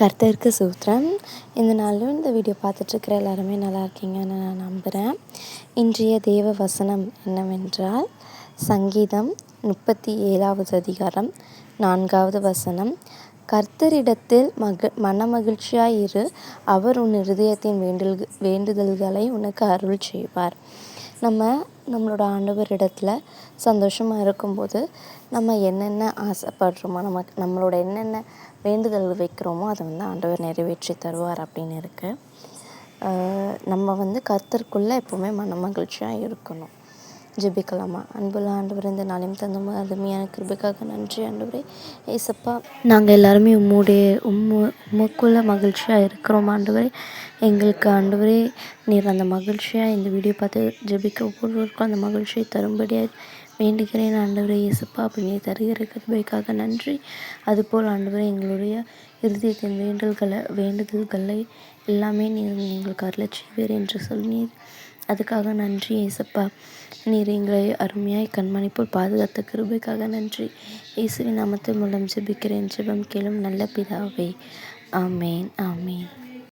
கர்த்தருக்கு சூத்திரம். இந்த நாளிலும் இந்த வீடியோ பார்த்துட்ருக்கிற எல்லாருமே நல்லா இருக்கீங்கன்னு நான் நம்புகிறேன் இன்றைய தேவ வசனம் என்னவென்றால் சங்கீதம் முப்பத்தி ஏழாவது அதிகாரம் நான்காவது வசனம். கர்த்தரிடத்தில் மக மனமகிழ்ச்சியாயிரு. அவர் உன் இருதயத்தின் வேண்டல் வேண்டுதல்களை உனக்கு அருள் செய்வார். நம்ம நம்மளோட ஆண்டவரிடத்தில் சந்தோஷமாக இருக்கும்போது நம்ம என்னென்ன ஆசைப்படுறோமோ நமக்கு நம்மளோட என்னென்ன வேண்டுதல் வைக்கிறோமோ அதை வந்து ஆண்டவர் நிறைவேற்றி தருவார் அப்படின்னு இருக்குது நம்ம வந்து கர்த்தருக்குள்ளே எப்போவுமே மனமகிழ்ச்சியாக இருக்கணும். ஜெபிக்கலாமா? அன்புள்ள ஆண்டவர் இந்த நாளையும் தந்த அருமையான கிருபைக்காக நன்றி ஆண்டவரே. ஏசப்பா நாங்கள் எல்லாருமே உம்முடைய உம்மு உமக்குள்ள மகிழ்ச்சியாக இருக்கிறோம் ஆண்டவரே. எங்களுக்கு ஆண்டவரே நீர் அந்த மகிழ்ச்சியாக இந்த வீடியோ பார்த்து ஜெபிக்க ஒவ்வொருவருக்கும் அந்த மகிழ்ச்சியை தரும்படியாக வேண்டுகிறேன் ஆண்டவரே. இயேசுப்பா அப்படி தருகிற கிருபைக்காக நன்றி. அதுபோல் ஆண்டவரே எங்களுடைய இருதயத்தின் வேண்டல்களை வேண்டுதல்களை எல்லாமே நீர் எங்களுக்கு அருளச் செய்வீர் என்று சொன்னீர் அதுக்காக நன்றி ஏசப்பா. நீர் எங்களை அருமையாய் கண்மணி போல் பாதுகாத்த கிருபைக்காக நன்றி. இயேசுவின் நாமத்தின் மூலம் ஜெபிக்கிறேன். ஜெபம் கேளும் நல்ல பிதாவே. ஆமேன் ஆமேன்.